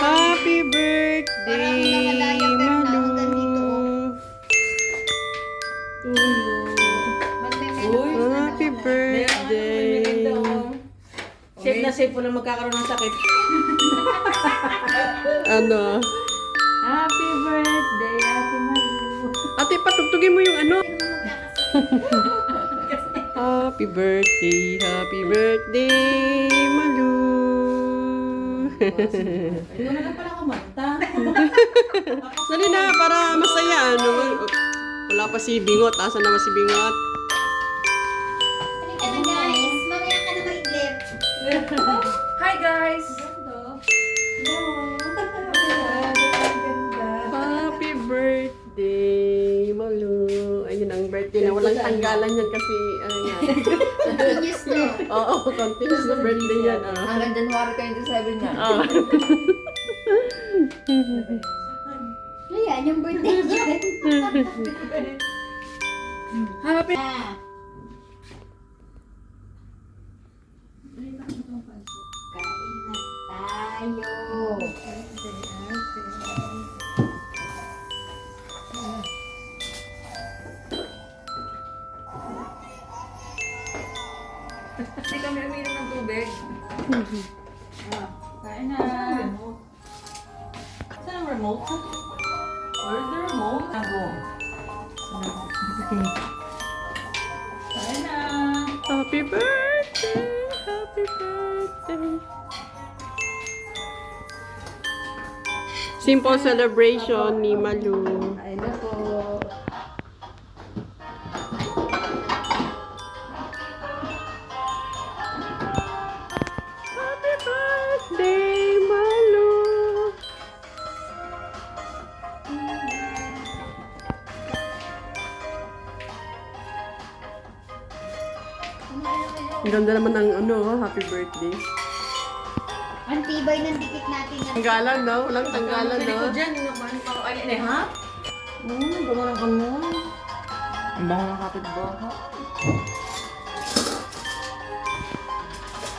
Happy birthday, na. Magme-menopause Uy, na Happy birthday. Safe na safe po lang magkakaroon ng sakit. Ano? Happy birthday, Ate Malu. Ate, patugtugin mo yung ano. Happy birthday, happy birthday, Ko na lang pala kumanta. Dali na, para masaya. Ano? Wala pa si Bingot. Asan naman si Bingot? Hi guys! Na walang tanggalan yan kasi ano yan. Continuous to. Oo, continuous na birthday yan. ah. Hanggang January 27 yan. Ah. Ayan, yung birthday niya. Happy! Ah. Hindi kami uminom ng tubig. Ah, kain na. Saan ang remote? Where's the remote? Ako. Kain na. Happy birthday, happy birthday. Simple celebration ni Malu. Kain na po. Ang ganda naman ng ano, happy birthday. Ang tibay ng dikit natin na Tanggalan, no? Walang tanggalan, ko no? dyan. Yung kumain pa ako. Ay, ay, ha? Hmm, bunga ng kamoy. Ang bango ng kapitbahay.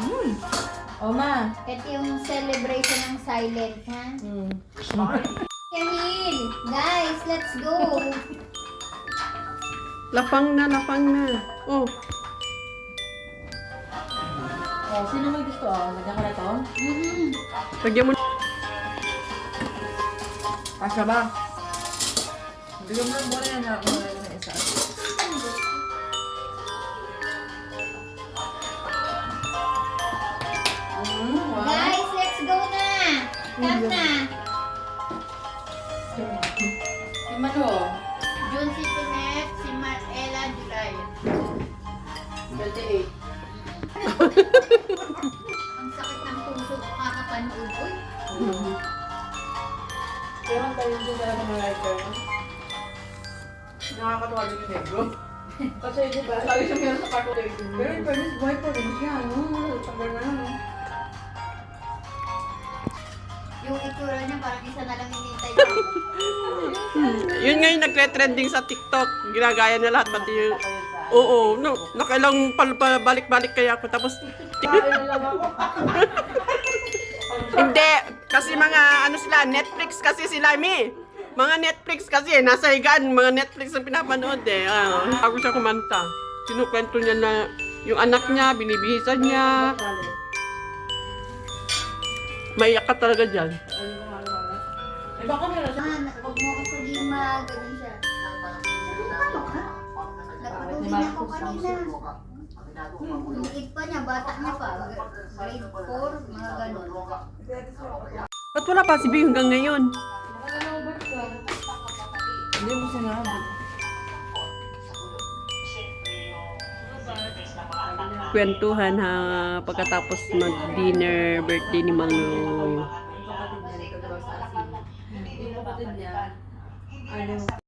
Hmm. Oh, ma. Ito yung celebration ng silent, ha? Hmm. Kahil, guys, let's go. Lapang na, lapang na. Oh, Oh, sino may gusto? Oh, lagyan ko na ito. Mhm. lagyan mo. Kasya ba? Bigyan mo lang muna yan. Ako na yung isa. Mm, wow. Guys, let's go na. Come na. Si Mano. June si Tunet, si Marella, July. 28. Din yung negro. Kasi di ba, sabi siya meron sa cartoon Pero in fairness, buhay pa rin siya. No? Tagal na lang. yung itsura niya parang isa na lang hinintay ko. Yun nga yung nagtre-trending sa TikTok. Ginagaya na lahat, pati yung... Oo, no, nakailang pal- pal- balik-balik kaya ako. Tapos, hindi, kasi mga ano sila, Netflix kasi sila, mi. Mga Netflix kasi, nasa higaan, mga Netflix ang pinapanood eh. Ah, Bago siya kumanta. Kinukwento niya na yung anak niya, binibihisan niya. Maiyak ka talaga dyan. Eh baka meron siya. Man, huwag mo ako sabihin ma, ganun siya. Ano ka? Napatulin ako kanina. Yung id pa niya, bata niya pa. Grade 4, mga ganun. Ba't wala pa si Bing hanggang ngayon? Hindi mo sinabi. Kwentuhan ha, pagkatapos mag-dinner, birthday ni diba sa asin. Yung kapatid niya, ano,